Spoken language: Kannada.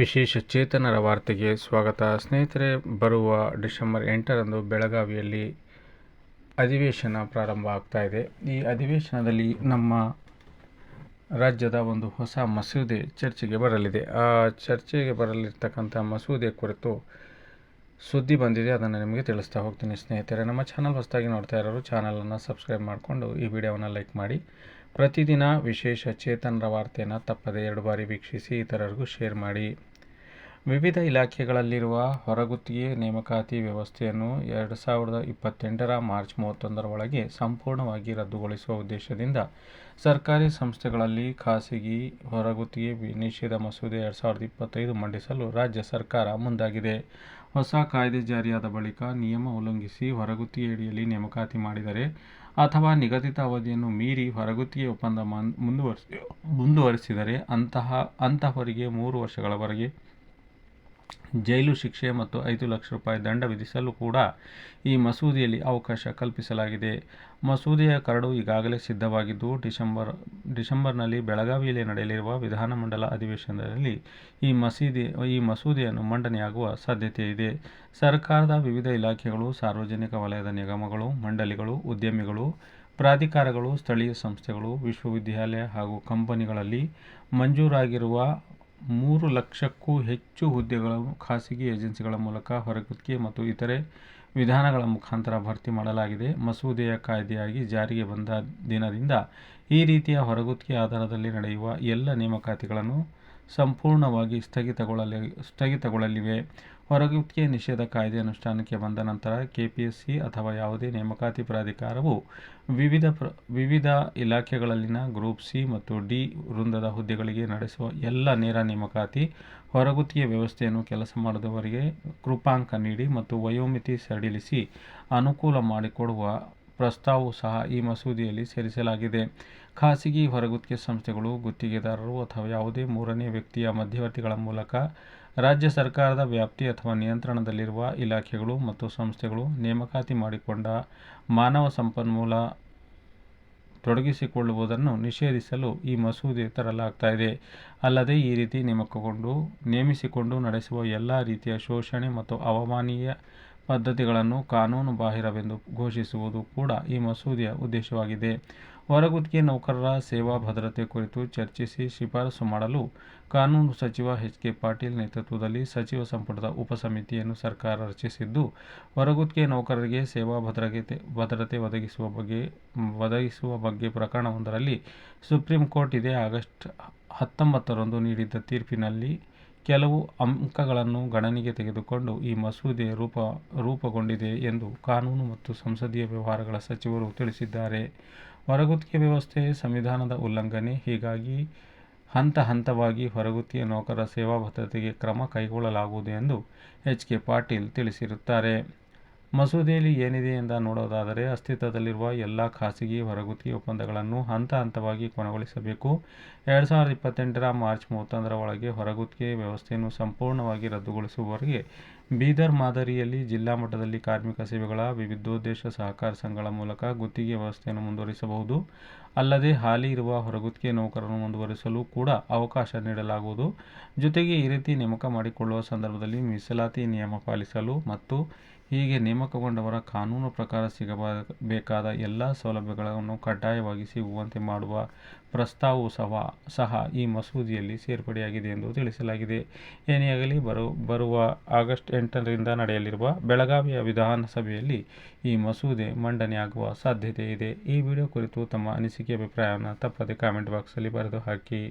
ವಿಶೇಷ ಚೇತನರ ವಾರ್ತೆಗೆ ಸ್ವಾಗತ. ಸ್ನೇಹಿತರೆ, ಬರುವ ಡಿಸೆಂಬರ್ ಎಂಟರಂದು ಬೆಳಗಾವಿಯಲ್ಲಿ ಅಧಿವೇಶನ ಪ್ರಾರಂಭ ಆಗ್ತಾ ಇದೆ. ಈ ಅಧಿವೇಶನದಲ್ಲಿ ನಮ್ಮ ರಾಜ್ಯದ ಒಂದು ಹೊಸ ಮಸೂದೆ ಚರ್ಚೆಗೆ ಬರಲಿದೆ. ಆ ಚರ್ಚೆಗೆ ಬರಲಿರ್ತಕ್ಕಂಥ ಮಸೂದೆ ಕುರಿತು ಸುದ್ದಿ ಬಂದಿದೆ. ಅದನ್ನು ನಿಮಗೆ ತಿಳಿಸ್ತಾ ಹೋಗ್ತೀನಿ ಸ್ನೇಹಿತರೆ. ನಮ್ಮ ಚಾನಲ್ ಹೊಸದಾಗಿ ನೋಡ್ತಾ ಇರೋರು, ಚಾನಲನ್ನು ಸಬ್ಸ್ಕ್ರೈಬ್ ಮಾಡಿಕೊಂಡು ಈ ವಿಡಿಯೋವನ್ನು ಲೈಕ್ ಮಾಡಿ. ಪ್ರತಿದಿನ ವಿಶೇಷ ಚೇತನರ ವಾರ್ತೆಯನ್ನು ತಪ್ಪದೆ ಎರಡು ಬಾರಿ ವೀಕ್ಷಿಸಿ ಇತರರಿಗೂ ಶೇರ್ ಮಾಡಿ. ವಿವಿಧ ಇಲಾಖೆಗಳಲ್ಲಿರುವ ಹೊರಗುತ್ತಿಗೆ ನೇಮಕಾತಿ ವ್ಯವಸ್ಥೆಯನ್ನು ಎರಡು ಸಾವಿರದ ಇಪ್ಪತ್ತೆಂಟರ ಮಾರ್ಚ್ ಮೂವತ್ತೊಂದರ ಒಳಗೆ ಸಂಪೂರ್ಣವಾಗಿ ರದ್ದುಗೊಳಿಸುವ ಉದ್ದೇಶದಿಂದ ಸರ್ಕಾರಿ ಸಂಸ್ಥೆಗಳಲ್ಲಿ ಖಾಸಗಿ ಹೊರಗುತ್ತಿಗೆ ನಿಷೇಧ ಮಸೂದೆ ಎರಡು ಸಾವಿರದ ಇಪ್ಪತ್ತೈದು ಮಂಡಿಸಲು ರಾಜ್ಯ ಸರ್ಕಾರ ಮುಂದಾಗಿದೆ. ಹೊಸ ಕಾಯ್ದೆ ಜಾರಿಯಾದ ಬಳಿಕ ನಿಯಮ ಉಲ್ಲಂಘಿಸಿ ಹೊರಗುತ್ತಿಗೆಯಡಿಯಲ್ಲಿ ನೇಮಕಾತಿ ಮಾಡಿದರೆ ಅಥವಾ ನಿಗದಿತ ಅವಧಿಯನ್ನು ಮೀರಿ ಹೊರಗುತ್ತಿಗೆ ಒಪ್ಪಂದ ಮುಂದುವರಿಸಿ, ಮುಂದುವರಿಸಿದರೆ ಅಂತಹ, ಅಂತಹವರಿಗೆ ಮೂರು ವರ್ಷಗಳವರೆಗೆ ಜೈಲು ಶಿಕ್ಷೆ ಮತ್ತು ಐದು ಲಕ್ಷ ರೂಪಾಯಿ ದಂಡ ವಿಧಿಸಲು ಕೂಡ ಈ ಮಸೂದೆಯಲ್ಲಿ ಅವಕಾಶ ಕಲ್ಪಿಸಲಾಗಿದೆ. ಮಸೂದೆಯ ಕರಡು ಈಗಾಗಲೇ ಸಿದ್ಧವಾಗಿದ್ದು, ಡಿಸೆಂಬರ್, ಡಿಸೆಂಬರ್ನಲ್ಲಿ ಬೆಳಗಾವಿಯಲ್ಲಿ ನಡೆಯಲಿರುವ ವಿಧಾನಮಂಡಲ ಅಧಿವೇಶನದಲ್ಲಿ ಈ ಮಸೀದಿ, ಈ ಮಸೂದೆಯನ್ನು ಮಂಡನೆಯಾಗುವ ಸಾಧ್ಯತೆ ಇದೆ. ಸರ್ಕಾರದ ವಿವಿಧ ಇಲಾಖೆಗಳು, ಸಾರ್ವಜನಿಕ ವಲಯದ ನಿಗಮಗಳು, ಮಂಡಳಿಗಳು, ಉದ್ಯಮಿಗಳು, ಪ್ರಾಧಿಕಾರಗಳು, ಸ್ಥಳೀಯ ಸಂಸ್ಥೆಗಳು, ವಿಶ್ವವಿದ್ಯಾಲಯ ಹಾಗೂ ಕಂಪನಿಗಳಲ್ಲಿ ಮಂಜೂರಾಗಿರುವ ಮೂರು ಲಕ್ಷಕ್ಕೂ ಹೆಚ್ಚು ಹುದ್ದೆಗಳನ್ನು ಖಾಸಗಿ ಏಜೆನ್ಸಿಗಳ ಮೂಲಕ ಹೊರಗುತ್ತಿಗೆ ಮತ್ತು ಇತರೆ ವಿಧಾನಗಳ ಮುಖಾಂತರ ಭರ್ತಿ ಮಾಡಲಾಗಿದೆ. ಮಸೂದೆಯ ಕಾಯ್ದೆಯಾಗಿ ಜಾರಿಗೆ ಬಂದ ದಿನದಿಂದ ಈ ರೀತಿಯ ಹೊರಗುತ್ತಿಗೆ ಆಧಾರದಲ್ಲಿ ನಡೆಯುವ ಎಲ್ಲ ನೇಮಕಾತಿಗಳನ್ನು ಸಂಪೂರ್ಣವಾಗಿ ಸ್ಥಗಿತಗೊಳ್ಳಲಿ, ಸ್ಥಗಿತಗೊಳ್ಳಲಿವೆ. ಹೊರಗುತ್ತಿಗೆ ನಿಷೇಧ ಕಾಯ್ದೆ ಅನುಷ್ಠಾನಕ್ಕೆ ಬಂದ ನಂತರ ಕೆಪಿಎಸ್ಸಿ ಅಥವಾ ಯಾವುದೇ ನೇಮಕಾತಿ ಪ್ರಾಧಿಕಾರವು ವಿವಿಧ ಪ್ರ, ವಿವಿಧ ಇಲಾಖೆಗಳಲ್ಲಿನ ಗ್ರೂಪ್ ಸಿ ಮತ್ತು ಡಿ ವೃಂದದ ಹುದ್ದೆಗಳಿಗೆ ನಡೆಸುವ ಎಲ್ಲ ನೇರ ನೇಮಕಾತಿ, ಹೊರಗುತ್ತಿಗೆ ವ್ಯವಸ್ಥೆಯನ್ನು ಕೆಲಸ ಮಾಡಿದವರಿಗೆ ಕೃಪಾಂಕ ನೀಡಿ ಮತ್ತು ವಯೋಮಿತಿ ಸಡಿಲಿಸಿ ಅನುಕೂಲ ಮಾಡಿಕೊಡುವ ಪ್ರಸ್ತಾವವೂ ಸಹ ಈ ಮಸೂದೆಯಲ್ಲಿ ಸೇರಿಸಲಾಗಿದೆ ಖಾಸಗಿ ಹೊರಗುತ್ತಿಗೆ ಸಂಸ್ಥೆಗಳು, ಗುತ್ತಿಗೆದಾರರು ಅಥವಾ ಯಾವುದೇ ಮೂರನೇ ವ್ಯಕ್ತಿಯ ಮಧ್ಯವರ್ತಿಗಳ ಮೂಲಕ ರಾಜ್ಯ ಸರ್ಕಾರದ ವ್ಯಾಪ್ತಿ ಅಥವಾ ನಿಯಂತ್ರಣದಲ್ಲಿರುವ ಇಲಾಖೆಗಳು ಮತ್ತು ಸಂಸ್ಥೆಗಳು ನೇಮಕಾತಿ ಮಾಡಿಕೊಂಡ ಮಾನವ ಸಂಪನ್ಮೂಲ ತೊಡಗಿಸಿಕೊಳ್ಳುವುದನ್ನು ನಿಷೇಧಿಸಲು ಈ ಮಸೂದೆ ತರಲಾಗ್ತಾ ಇದೆ. ಅಲ್ಲದೆ ಈ ರೀತಿ ನೇಮಕಗೊಂಡು ನೇಮಿಸಿಕೊಂಡು ನಡೆಸುವ ಎಲ್ಲ ರೀತಿಯ ಶೋಷಣೆ ಮತ್ತು ಅವಮಾನೀಯ ಪದ್ಧತಿಗಳನ್ನು ಕಾನೂನು ಬಾಹಿರವೆಂದು ಘೋಷಿಸುವುದು ಕೂಡ ಈ ಮಸೂದೆಯ ಉದ್ದೇಶವಾಗಿದೆ. ಹೊರಗುತ್ತಿಗೆ ನೌಕರರ ಸೇವಾ ಭದ್ರತೆ ಕುರಿತು ಚರ್ಚಿಸಿ ಶಿಫಾರಸು ಮಾಡಲು ಕಾನೂನು ಸಚಿವ ಎಚ್ ಕೆ ಪಾಟೀಲ್ ನೇತೃತ್ವದಲ್ಲಿ ಸಚಿವ ಸಂಪುಟದ ಉಪಸಮಿತಿಯನ್ನು ಸರ್ಕಾರ ರಚಿಸಿದ್ದು, ಹೊರಗುತ್ತಿಗೆ ನೌಕರರಿಗೆ ಸೇವಾ ಭದ್ರತೆ ಭದ್ರತೆ ಒದಗಿಸುವ ಬಗ್ಗೆ ಒದಗಿಸುವ ಬಗ್ಗೆ ಪ್ರಕರಣವೊಂದರಲ್ಲಿ ಸುಪ್ರೀಂ ಕೋರ್ಟ್ ಇದೇ ಆಗಸ್ಟ್ ಹತ್ತೊಂಬತ್ತರಂದು ನೀಡಿದ್ದ ತೀರ್ಪಿನಲ್ಲಿ ಕೆಲವು ಅಂಕಗಳನ್ನು ಗಣನೆಗೆ ತೆಗೆದುಕೊಂಡು ಈ ಮಸೂದೆ ರೂಪ, ರೂಪುಗೊಂಡಿದೆ ಎಂದು ಕಾನೂನು ಮತ್ತು ಸಂಸದೀಯ ವ್ಯವಹಾರಗಳ ಸಚಿವರು ತಿಳಿಸಿದ್ದಾರೆ. ಹೊರಗುತ್ತಿಗೆ ವ್ಯವಸ್ಥೆ, ಸಂವಿಧಾನದ ಉಲ್ಲಂಘನೆ, ಹೀಗಾಗಿ ಹಂತ ಹಂತವಾಗಿ ಹೊರಗುತ್ತಿಗೆ ನೌಕರರ ಸೇವಾ ಭದ್ರತೆಗೆ ಕ್ರಮ ಕೈಗೊಳ್ಳಲಾಗುವುದು ಎಂದು ಎಚ್ ಕೆ ಪಾಟೀಲ್ ತಿಳಿಸಿರುತ್ತಾರೆ. ಮಸೂದೆಯಲ್ಲಿ ಏನಿದೆ ಎಂದ ನೋಡೋದಾದರೆ ಅಸ್ತಿತ್ವದಲ್ಲಿರುವ ಎಲ್ಲ ಖಾಸಗಿ ಹೊರಗುತ್ತಿಗೆ ಒಪ್ಪಂದಗಳನ್ನು ಹಂತ ಹಂತವಾಗಿ ಕೊನೆಗೊಳಿಸಬೇಕು. ಎರಡು ಸಾವಿರದ ಇಪ್ಪತ್ತೆಂಟರ ಮಾರ್ಚ್ ಮೂವತ್ತೊಂದರ ಒಳಗೆ ಹೊರಗುತ್ತಿಗೆ ವ್ಯವಸ್ಥೆಯನ್ನು ಸಂಪೂರ್ಣವಾಗಿ ರದ್ದುಗೊಳಿಸುವವರೆಗೆ ಬೀದರ್ ಮಾದರಿಯಲ್ಲಿ ಜಿಲ್ಲಾ ಮಟ್ಟದಲ್ಲಿ ಕಾರ್ಮಿಕ ಸೇವೆಗಳ ವಿವಿಧೋದ್ದೇಶ ಸಹಕಾರ ಸಂಘಗಳ ಮೂಲಕ ಗುತ್ತಿಗೆ ವ್ಯವಸ್ಥೆಯನ್ನು ಮುಂದುವರಿಸಬಹುದು. ಅಲ್ಲದೆ ಹಾಲಿ ಇರುವ ಹೊರಗುತ್ತಿಗೆ ನೌಕರರನ್ನು ಮುಂದುವರಿಸಲು ಕೂಡ ಅವಕಾಶ ನೀಡಲಾಗುವುದು. ಜೊತೆಗೆ ಈ ರೀತಿ ನೇಮಕ ಮಾಡಿಕೊಳ್ಳುವ ಸಂದರ್ಭದಲ್ಲಿ ಮೀಸಲಾತಿ ನಿಯಮ ಪಾಲಿಸಲು ಮತ್ತು ಹೀಗೆ ನೇಮಕಗೊಂಡವರ ಕಾನೂನು ಪ್ರಕಾರ ಸಿಗಬೇಕಾದ ಎಲ್ಲ ಸೌಲಭ್ಯಗಳನ್ನು ಕಡ್ಡಾಯವಾಗಿ ಸಿಗುವಂತೆ ಮಾಡುವ ಪ್ರಸ್ತಾವವೂ ಸಹ ಸಹ ಈ ಮಸೂದೆಯಲ್ಲಿ ಸೇರ್ಪಡೆಯಾಗಿದೆ ಎಂದು ತಿಳಿಸಲಾಗಿದೆ. ಏನೇ ಆಗಲಿ ಬರು, ಬರುವ ಆಗಸ್ಟ್ ಎಂಟರಿಂದ ನಡೆಯಲಿರುವ ಬೆಳಗಾವಿಯ ವಿಧಾನಸಭೆಯಲ್ಲಿ ಈ ಮಸೂದೆ ಮಂಡನೆಯಾಗುವ ಸಾಧ್ಯತೆ ಇದೆ. ಈ ವಿಡಿಯೋ ಕುರಿತು ತಮ್ಮ ಅನಿಸಿಕೆ, ಅಭಿಪ್ರಾಯವನ್ನು ತಪ್ಪದೆ ಕಾಮೆಂಟ್ ಬಾಕ್ಸಲ್ಲಿ ಬರೆದು ಹಾಕಿ.